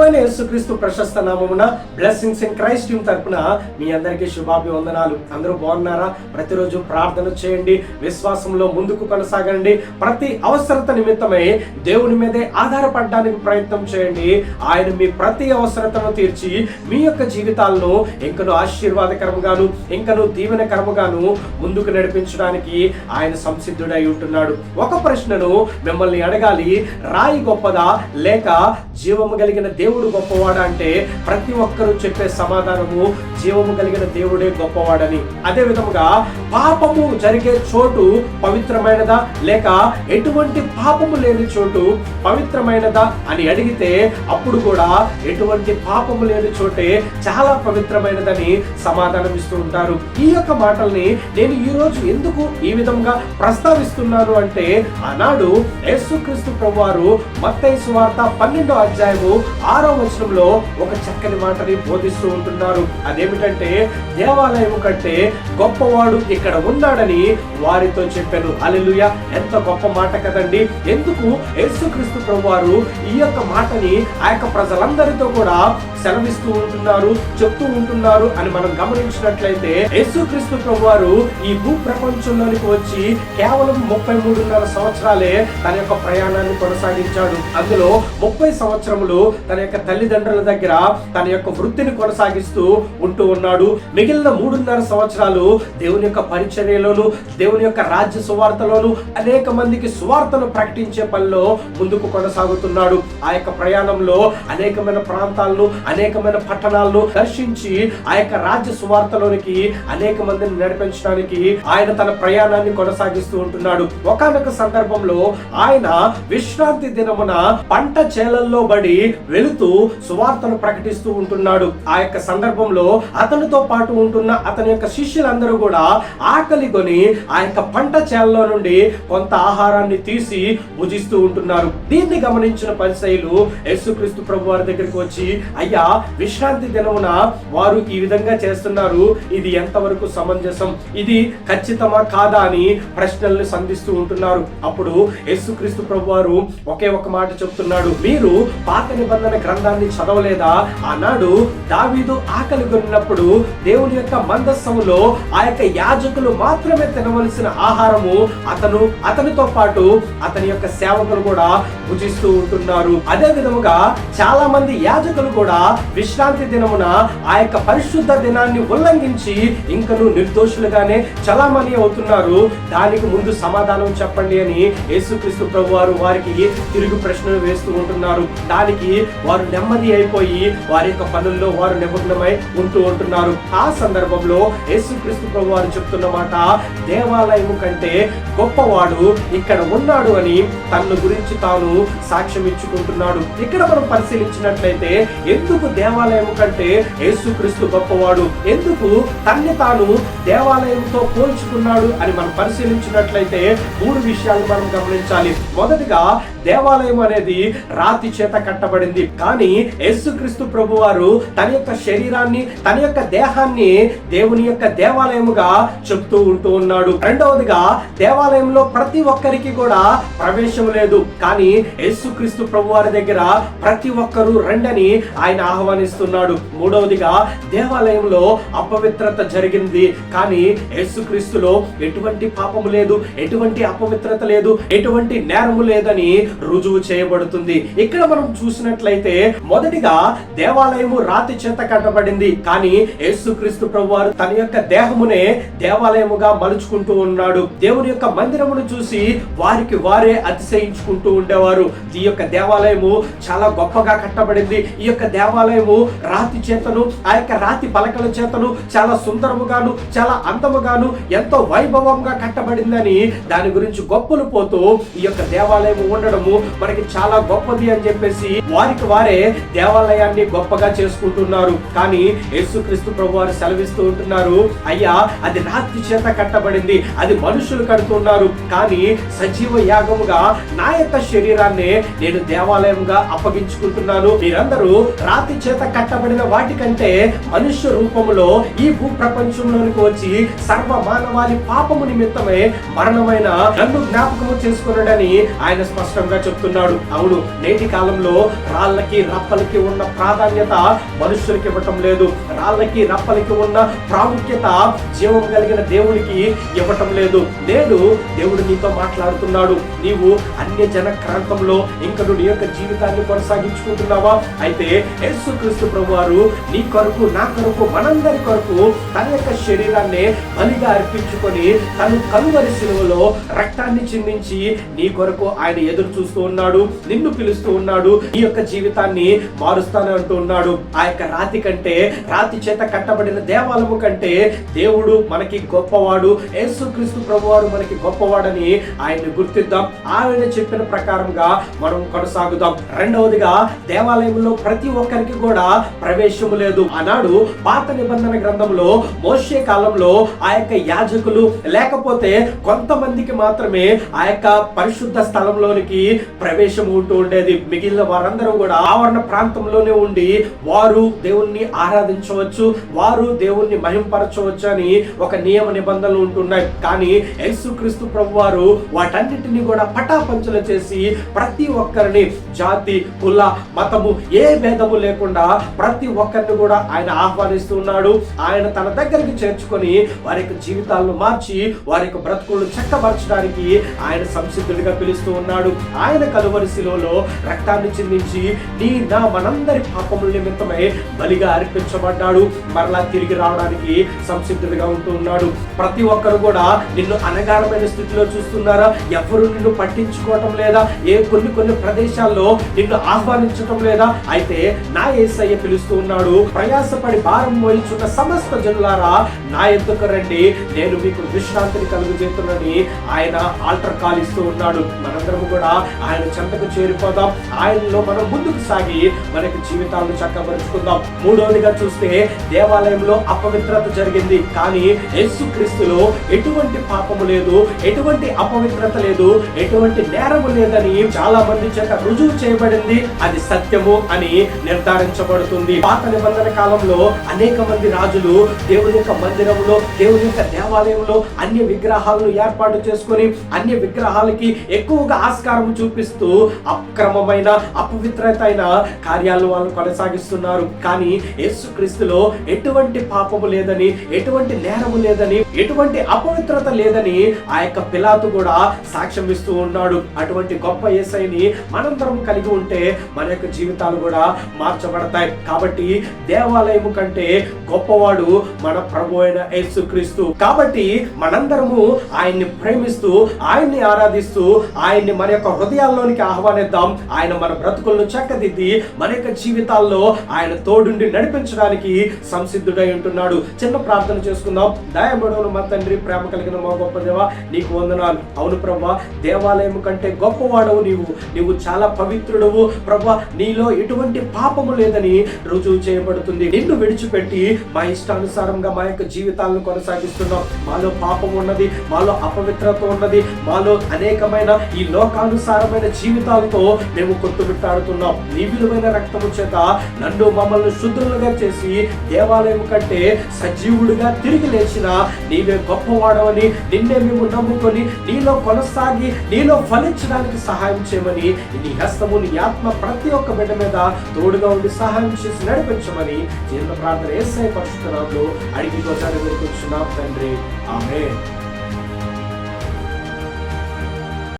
ప్రభువైన యేసుక్రీస్తు ప్రశస్త నామమున బ్లెస్సింగ్స్ ఇన్ క్రైస్ట్ టీమ్ తరపున మీ అందరికీ శుభాభివందనాలు. అందరూ బాగున్నారా? ప్రతిరోజు ప్రార్థన చేయండి విశ్వాసంలో ముందుకు కొనసాగండి. ప్రతి అవసరత నిమిత్తమై దేవుని మీదే ఆధారపడడానికి ప్రయత్నం చేయండి. ఆయన మీ ప్రతి అవసరతను తీర్చి మీ యొక్క జీవితాలను ఇంకను ఆశీర్వాదకరముగాను ఇంకను దీవెనకరముగాను ముందుకు నడిపించడానికి ఆయన సంసిద్ధుడై ఉంటున్నాడు. ఒక ప్రశ్నను మిమ్మల్ని అడగాలి రాయి గొప్పదా లేక జీవము కలిగిన దేవుడు గొప్పవాడా అంటే ప్రతి ఒక్కరూ చెప్పే సమాధానము జీవము కలిగిన దేవుడే గొప్పవాడని. అదే విధముగా పాపము జరిగే చోటు పవిత్రమైనదా? లేక ఎటువంటి పాపము లేని చోటు పవిత్రమైనదా? అని అడిగితే అప్పుడు కూడా ఎటువంటి పాపము లేని చోటే చాలా పవిత్రమైనదని సమాధానం ఇస్తూ ఉంటారు. ఈ యొక్క మాటల్ని నేను ఈ రోజు ఎందుకు ఈ విధంగా ప్రస్తావిస్తున్నాను అంటే ఆనాడు యేసుక్రీస్తు ప్రభువారు మత్తయి సువార్త పన్నెండో అధ్యాయము ఆరో వచనంలో ఒక చక్కని మాటని బోధిస్తూ ఉంటున్నారు. అదేమిటంటే దేవాలయము కంటే గొప్పవాడు ఇక్కడ ఉన్నాడని వారితో చెప్పాను. అలెలుయ ఎంత గొప్ప మాట కదండి! ఎందుకు యేసుక్రీస్తు ప్రభువారు ఈ యొక్క మాటని ఆ యొక్క ప్రజలందరితో కూడా సెలవిస్తూ ఉంటున్నారు చెప్తూ ఉంటున్నారు అని మనం గమనించినట్లయితే యేసుక్రీస్తు ప్రభువారు ఈ భూ ప్రపంచంలోనికి వచ్చి కేవలం ముప్పై మూడున్నర సంవత్సరాలే తన యొక్క ప్రయాణాన్ని కొనసాగించాడు. అందులో ముప్పై సంవత్సరములు తన యొక్క తల్లిదండ్రుల దగ్గర తన యొక్క వృత్తిని కొనసాగిస్తూ ఉంటూ ఉన్నాడు. మిగిలిన మూడున్నర సంవత్సరాలు దేవుని యొక్క పరిచర్యలోను దేవుని యొక్క రాజ్య సువార్తలోను అనేక మందికి సువార్తను ప్రకటించే పనిలో ముందుకు కొనసాగుతున్నాడు. ఆ యొక్క ప్రయాణంలో అనేకమైన ప్రాంతాలను అనేకమైన పట్టణాలను దర్శించి ఆ యొక్క రాజ్య సువార్తలోనికి అనేక మందిని నడిపించడానికి ఆయన తన ప్రయాణాన్ని కొనసాగిస్తూ ఉంటున్నాడు. ఒకనొక సందర్భంలో ఆయన విశ్రాంతి దినమున పంట చేలల్లో బడి వెళుతూ సువార్తను ప్రకటిస్తూ ఉంటున్నాడు. ఆ యొక్క సందర్భంలో అతనితో పాటు ఉంటున్న అతని యొక్క శిష్యులందరూ కూడా ఆకలి కొని ఆ యొక్క పంట చేలలో నుండి కొంత ఆహారాన్ని తీసి భుజిస్తూ ఉంటున్నారు. దీన్ని గమనించిన పరిశైలు యేసుక్రీస్తు ప్రభు వారి దగ్గరికి వచ్చి అయ్యా విశ్రాంతి దినమున వారు ఈ విధంగా చేస్తున్నారు. ఇది ఎంతవరకు సమంజసం? ఇది ఖచ్చితమా కాదా? అని ప్రశ్నల్ని సంధిస్తూ ఉంటున్నారు. అప్పుడు యేసుక్రీస్తు ప్రభు వారు ఒకే ఒక మాట చెప్తున్నాడు. మీరు పాత నిబంధన గ్రంథాన్ని చదవలేదా? ఆనాడు దావీదు ఆకలి కొన్నప్పుడు దేవుని యొక్క మందస్సములో ఆ యొక్క యాజకులు మాత్రమే తినవలసిన ఆహారము అతను అతనితో పాటు అతని యొక్క సేవకులు కూడా భుజిస్తూ ఉంటున్నారు. అదే విధముగా చాలా మంది యాజకులు కూడా విశ్రాంతి దినమున ఆ యొక్క పరిశుద్ధ దినాన్ని ఉల్లంఘించి ఇంకను నిర్దోషులుగానే చలామణి అవుతున్నారు. దానికి ముందు సమాధానం చెప్పండి అని యేసుక్రీస్తు ప్రభు వారు వారికి తిరుగు ప్రశ్నలు వేస్తూ ఉంటున్నారు. దానికి వారు నెమ్మది అయిపోయి వారి యొక్క పనుల్లో వారు నిమగ్నమై ఉంటూ ఉంటున్నారు. ఆ సందర్భంలో యేసుక్రీస్తు ప్రభు వారు చెప్తున్న మాట దేవాలయము కంటే గొప్పవాడు ఇక్కడ ఉన్నాడు అని తన గురించి తాను సాక్ష్యం ఇచ్చుకుంటున్నాడు. ఇక్కడ మనం పరిశీలించినట్లయితే ఎందుకు దేవాలయం కంటే యేసుక్రీస్తు గొప్పవాడు? ఎందుకు తన్ని తాను దేవాలయంతో పోల్చుకున్నాడు అని మనం పరిశీలించినట్లయితే మూడు విషయాలు మనం గమనించాలి. మొదటిగా దేవాలయం అనేది రాతి చేత కట్టబడింది. కానీ యేసుక్రీస్తు ప్రభు వారు తన యొక్క శరీరాన్ని తన యొక్క దేహాన్ని దేవుని యొక్క దేవాలయముగా చెప్తూ ఉంటూ ఉన్నాడు. రెండవదిగా దేవాలయంలో ప్రతి ఒక్కరికి కూడా ప్రవేశం లేదు. కానీ యేసుక్రీస్తు ప్రభు వారి దగ్గర ప్రతి ఒక్కరూ రండని ఆయన ఆహ్వానిస్తున్నాడు. మూడవదిగా దేవాలయంలో అపవిత్రత జరిగింది. కానీ యేసుక్రీస్తులో ఎటువంటి పాపము లేదు ఎటువంటి అపవిత్రత లేదు ఎటువంటి నేరము లేదని రుజువు చేయబడుతుంది. ఇక్కడ మనం చూసినట్లయితే మొదటిగా దేవాలయము రాతి చేత కట్టబడింది. కానీ యేసుక్రీస్తు ప్రభు వారు తన యొక్క దేహమునే దేవాలయముగా మలుచుకుంటూ ఉన్నాడు. దేవుని యొక్క మందిరమును చూసి వారికి వారే అతిశయించుకుంటూ ఉండేవారు. ఈ యొక్క దేవాలయము చాలా గొప్పగా కట్టబడింది. ఈ యొక్క దేవాలయము రాతి చేతను ఆ యొక్క రాతి పలకల చేతను చాలా సుందరముగాను చాలా అందముగాను ఎంతో వైభవంగా కట్టబడిందని దాని గురించి గొప్పలు పోతూ ఈ యొక్క దేవాలయం ఉండడము మనకి చాలా గొప్పది అని చెప్పేసి వారికి వారు దేవాలయాన్ని గొప్పగా చేసుకుంటున్నారు. కానీ యేసుక్రీస్తు ప్రభు వారు సెలవిస్తూ ఉంటున్నారు అయ్యా అది రాత్రి చేత కట్టబడింది అది మనుషులు కడుతున్నారు. కానీ సజీవ యాగముగా నా యొక్క శరీరాన్ని నేను దేవాలయంగా అప్పగించుకుంటున్నాను. మీరందరూ రాతి చేత కట్టబడిన వాటికంటే మనుష్య రూపములో ఈ భూ ప్రపంచంలోనికి వచ్చి సర్వ మానవాళి పాపము నిమిత్తమే మరణమైన నన్ను జ్ఞాపకము చేసుకున్నాడని ఆయన స్పష్టంగా చెప్తున్నాడు. అవును నేటి కాలంలో రాళ్ళ రాళ్ళకి రప్పలకి ఉన్న ప్రాధాన్యత మనుషులకి ఇవ్వటం లేదు. రాళ్ళకి రప్పలకి ఉన్న ప్రాముఖ్యత జీవం కలిగిన దేవుడికి ఇవ్వటం లేదు. నేడు దేవుడు నీతో మాట్లాడుతున్నాడు. నీవు అన్య జన క్రాంతంలో ఇంకా నీ యొక్క జీవితాన్ని కొనసాగించుకుంటున్నావా? అయితే యేసుక్రీస్తు ప్రభు వారు నీ కొరకు నా కొరకు మనందరి కొరకు తన యొక్క శరీరాన్ని బలిగా అర్పించుకొని తను కలువరి శిలువలో రక్తాన్ని చిందించి నీ కొరకు ఆయన ఎదురు చూస్తూ ఉన్నాడు. నిన్ను పిలుస్తూ ఉన్నాడు. నీ యొక్క జీవితాన్ని మారుస్తాను అంటూ ఉన్నాడు. ఆ యొక్క రాతి కంటే రాతి చేత కట్టబడిన దేవాలము కంటే దేవుడు మనకి గొప్పవాడు. యేసుక్రీస్తు ప్రభువారు మనకి గొప్పవాడని ఆయన్ని గుర్తిద్దాం. ఆయన చెప్పిన ప్రకారంగా మనం కొనసాగుదాం. రెండవదిగా దేవాలయంలో ప్రతి ఒక్కరికి కూడా ప్రవేశము లేదు. ఆనాడు పాత నిబంధన గ్రంథంలో మోషే కాలంలో ఆ యొక్క యాజకులు లేకపోతే కొంతమందికి మాత్రమే ఆ యొక్క పరిశుద్ధ స్థలంలోనికి ప్రవేశం ఉంటూ ఉండేది. మిగిలిన వారందరూ కూడా ఆవరణ ప్రాంతంలోనే ఉండి వారు దేవుణ్ణి ఆరాధించవచ్చు వారు దేవుణ్ణి మహింపరచవచ్చు అని ఒక నియమ నిబంధనలు ఉంటున్నాయి. కానీ యేసుక్రీస్తు ప్రభు వారు వాటన్నిటిని కూడా పటాపంచలు చేసి ప్రతి ఒక్కరిని జాతి కుల మతము ఏ భేదము లేకుండా ప్రతి ఒక్కరిని కూడా ఆయన ఆహ్వానిస్తున్నాడు ఆయన తన దగ్గరికి చేర్చుకొని వారి యొక్క జీవితాలను మార్చి వారి యొక్క బ్రతుకులను చక్కపరచడానికి ఆయన సంసిద్ధుడిగా పిలుస్తూ ఉన్నాడు. ఆయన కలువరి శిలో రక్తాన్ని చిందించి నీ నా మనందరి పాపముల నిమిత్తమై బలిగా అర్పించబడ్డాడు. మరలా తిరిగి రావడానికి సంసిద్ధుడిగా ఉంటూ ఉన్నాడు ప్రతి ఒక్కరు కూడా నిన్ను అనగాఢమైన స్థితిలో చూస్తున్నారా? ఎవరు నిన్ను పట్టించుకోవటం లేదా? ఏ కొన్ని కొన్ని ప్రదేశాల్లో నిన్ను ఆహ్వానించటం లేదా? అయితే నా ఏసయ్య పిలుస్తూ ఉన్నాడు ప్రయాసపడి భారం మోయించున్న సమస్త జనులారా నా ఎందుకు రండి? నేను మీకు విశ్రాంతిని కలుగజేతున్నని ఆయన ఆల్టర్ కాల్ ఇస్తూ ఉన్నాడు. మనందరం కూడా ఆయన చెంతకు చేరిపోదాం. ఆయనలో మనం ముందుకు సాగి మనకి జీవితాలను చక్కబరుచుకుందాం. మూడవదిగా చూస్తే దేవాలయంలో అపవిత్రత జరిగింది. కానీ యేసు క్రీస్తులో ఎటువంటి పాపము లేదు ఎటువంటి అపవిత్రత లేదు ఎటువంటి నేరము లేదని చాలా మంది చేత రుజువు చేయబడింది. అది సత్యము అని నిర్ధారించబడుతుంది. పాత నిబంధన కాలంలో అనేక మంది రాజులు దేవుని యొక్క మందిరంలో దేవుని యొక్క దేవాలయంలో అన్య విగ్రహాలను ఏర్పాటు చేసుకొని అన్య విగ్రహాలకి ఎక్కువగా ఆస్కారం చూపిస్తూ అక్రమమైన అపవిత్రత అయిన కార్యాలను వాళ్ళు కొనసాగిస్తున్నారు. కానీ యేసుక్రీస్తులో ఎటువంటి పాపము లేదని ఎటువంటి నేరము లేదని ఎటువంటి అపవిత్రత లేదని ఆ యొక్క పిలాతు కూడా సాక్ష్యం ఇస్తూ ఉన్నాడు. అటువంటి గొప్ప ఏసైని మనందరం కలిగి ఉంటే మన యొక్క జీవితాలు కూడా మార్చబడతాయి. కాబట్టి దేవాలయము కంటే గొప్పవాడు మన ప్రభు అయిన యేసుక్రీస్తు. కాబట్టి మనందరము ఆయన్ని ప్రేమిస్తూ ఆయన్ని ఆరాధిస్తూ ఆయన్ని మన యొక్క హృదయాల్లోనికి ఆహ్వానిద్దాం. ఆయన మన బ్రతుకులను చక్కదిద్ది మన యొక్క జీవితాల్లో ఆయన తోడుండి నడిపించడానికి సంసిద్ధుడై ఉంటున్నాడు. చిన్న ప్రార్థన చేసుకుందాం. దయబడును మా తండ్రి ప్రేమ కలిగిన మా గొప్ప దేవ నీకు వందనాలు. అవును ప్రభా దేవాలయం కంటే గొప్పవాడవు నీవు. నీవు చాలా పవిత్రుడవు. ప్రభా నీలో ఎటువంటి పాపము లేదని రుజువు చేయబడుతుంది. నిన్ను విడిచిపెట్టి మా ఇష్టానుసారంగా మా యొక్క జీవితాలను కొనసాగిస్తున్నాం. మాలో పాపం ఉన్నది మాలో అపవిత్రత ఉన్నది మాలో అనేకమైన ఈ లోకానుసారమైన జీవితాలతో మేము కొట్టుమిట్టాడుతున్నాం. నీ విలువైన రక్తము చేత నన్ను మమ్మల్ని శుద్ధులుగా చేసి దేవాలయం కంటే సజీవుడిగా తిరిగి లేచిన నీవే గొప్పవాడవని నిన్నే మేము నమ్ముకొని నీలో కొనసాగి నీలో ఫలించడానికి సహాయం చేయమని నీ హస్తము నీ ఆత్మ ప్రతి ఒక్క బిడ్డ మీద తోడుగా ఉండి సహాయం చేసి నడిపించమని జీవన ప్రార్థన ఏసై పరిశుద్ధనాలు అడిగి గోచారి తండ్రి. ఆమె